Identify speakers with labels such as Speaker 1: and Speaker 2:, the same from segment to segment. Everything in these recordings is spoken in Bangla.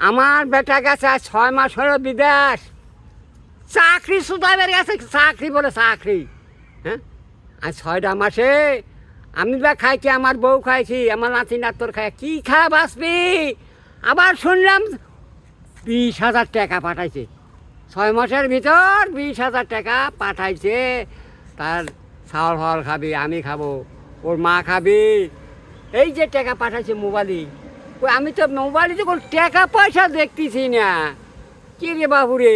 Speaker 1: আমার বেটা গেছে ছয় মাস হলো বিদেশ। চাকরি সুদাবের গেছে, চাকরি বলে চাকরি। হ্যাঁ? আর ছয়টা মাসে আমি বা খাইছি আমার বউ খাইছি, আমার নাতি নাতর খাই কি খা বাঁচবি? আবার শুনলাম বিশ হাজার টাকা পাঠাইছে। ছয় মাসের ভিতর বিশ হাজার টাকা পাঠাইছে, তার চাউল ফাউল খাবি, আমি খাব, ওর মা খাবি। এই যে টাকা পাঠাইছে মোবাইলে আমি তো মোবাইলে তো টাকা পয়সা দেখতেছি না। কি রে বাবু রে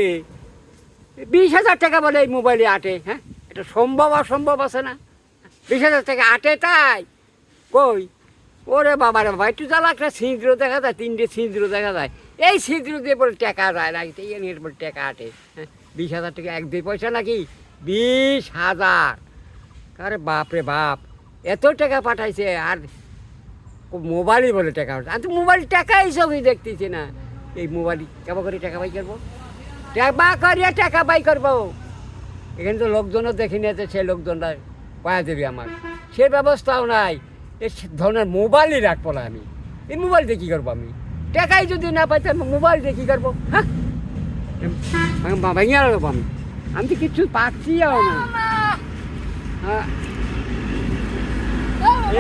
Speaker 1: বিশ হাজার টাকা বলে এই মোবাইলে আটে হ্যাঁ? এটা সম্ভব অসম্ভব আছে না? বিশ হাজার টাকা আটে তাই? কই? ওরে বাবা রে বাবা একটু জ্বালা, একটা ছিদ্র দেখা যায়, তিনটে ছিদ্র দেখা যায়। এই ছিদ্র দিয়ে বলে টাকা যায় না নিয়ে বলে টাকা আটে হ্যাঁ? বিশ হাজার টাকা এক দুই পয়সা নাকি? বিশ হাজার। আরে বাপ রে বাপ, এত টাকা পাঠাইছে, আর মোবাইলই বলে টাকা পাঠায়। আমি তো মোবাইল টাকা হিসাবেই দেখতেছি না। এই মোবাইল কেমন করে টাকা বাই করব? টাকা করিয়া টাকা বাই করব। এখানে তো লোকজনও দেখি নিয়েছে সেই লোকজনরা পায়া দেবে আমার। সে ব্যবস্থাও নাই। এ ধরনের মোবাইলই রাখব না আমি। এই মোবাইল দিয়ে কী করব আমি? টাকাই যদি না পাই তাহলে মোবাইল দিয়ে কী করব? হ্যাঁ? ভেঙে আনব আমি। আমি তো কিচ্ছু পাচ্ছিও না। হ্যাঁ।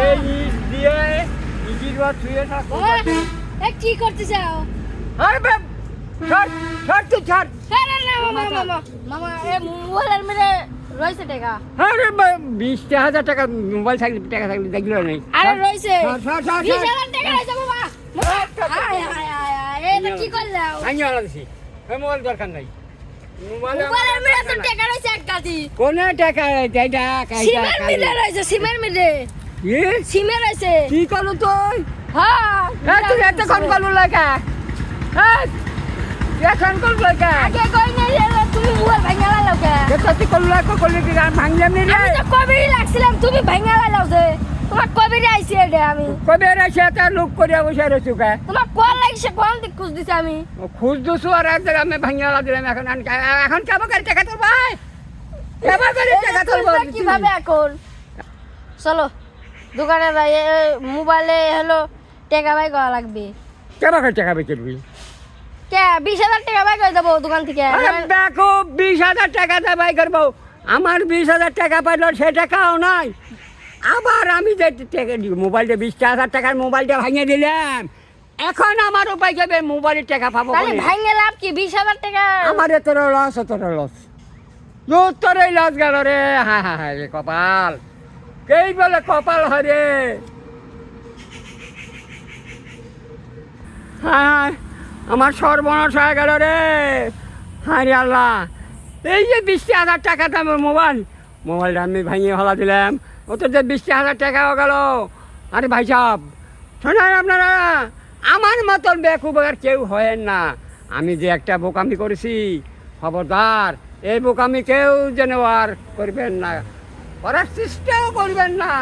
Speaker 1: এই ইট দিয়ে ইটির বা ছুঁয়ে থাকো
Speaker 2: এ কি করতে চাও?
Speaker 1: আরে বাপ ছাড় ছাড় তুই ছাড়।
Speaker 2: হ্যাঁ না না মামা মামা মামা এ মোবাইলের মেরে রয়েছে টাকা।
Speaker 1: আরে বিশ হাজার টাকা মোবাইল থাকলে টাকা থাকলে দেখল নেই
Speaker 2: আরে রয়েছে। বিশ হাজার টাকা রয়েছে বাবা আয় আয় আয় আয় এটা কি করলাম
Speaker 1: ভাঙি আলা দিছি মোবাইল দরকার নাই।
Speaker 2: মোবাইলের মেরে তো টাকা রয়েছে এক গাদি।
Speaker 1: কোন টাকা
Speaker 2: সিমের মিলে রয়েছে সিমের মিলে
Speaker 1: কি?
Speaker 2: সিমে রয়েছে
Speaker 1: কি করল তুই?
Speaker 2: হ্যাঁ।
Speaker 1: হ্যাঁ তুই এত কোন করল লাগা। হ্যাঁ এখন করল লাগা।
Speaker 2: আগে কই নাই তুমি মোবাইল ভাঙা লাও কে?
Speaker 1: এটা তুই করল লাগা করলি কি গান ভাঙলাম নি রে।
Speaker 2: আমি তো লাগছিলাম তুমি ভাঙা লাও যে। তোমার কবে আইছি এটা আমি।
Speaker 1: কবে রে সে তার লোক করে বসে রয়েছে কে?
Speaker 2: তোমার কল লাগিছে কোন দিক খুঁজ দিছে আমি।
Speaker 1: খুঁজ দুশো আর এক জায়গায় আমি ভাঙিয়া দিলাম এখন এখন কেমন করে টাকা তোর ভাই কেমন করে টাকা তোর
Speaker 2: কীভাবে এখন? চলো। দোকানে যাই মোবাইলে হলো টাকা বাই করা লাগবে।
Speaker 1: কেন টাকা বেচবি
Speaker 2: কে বিশ হাজার টাকা বাই করে দেবো দোকান থেকে।
Speaker 1: আরে দেখো বিশ হাজার টাকা বাই করব। আমার বিশ হাজার টাকা পাইলো সে টাকাও নাই। আবার আমি যে মোবাইলটা বিশ হাজার টাকার মোবাইলটা ভাঙিয়ে দিলাম। এখন আমার উপায় যাবে মোবাইলের টাকা পাবো?
Speaker 2: ভাঙে লাভ কি? বিশ হাজার টাকা?
Speaker 1: আমার তোর লস তোর লস। তোর লস গেল রে হ্যাঁ হ্যাঁ হ্যাঁ কপাল। কেই বলে কপাল হরে। হ্যাঁ আমার সর্বনাশ হয়ে গেল রে। হ্যাঁ আল্লাহ। এই যে বিশটি হাজার টাকা দামের মোবাইল। মোবাইলটা আমি ভাঙিয়ে হলা দিলাম। ওতে যে বিশটি হাজার টাকাও গেল। আরে ভাই সাহেব, শোনেন আপনারা, আমার মতন বেকুব আর কেউ হয় না। আমি যে একটা বোকামি করেছি, খবরদার, এই বোকামি কেউ যেন আর করবেন না। করার চেষ্টাও করবেন না।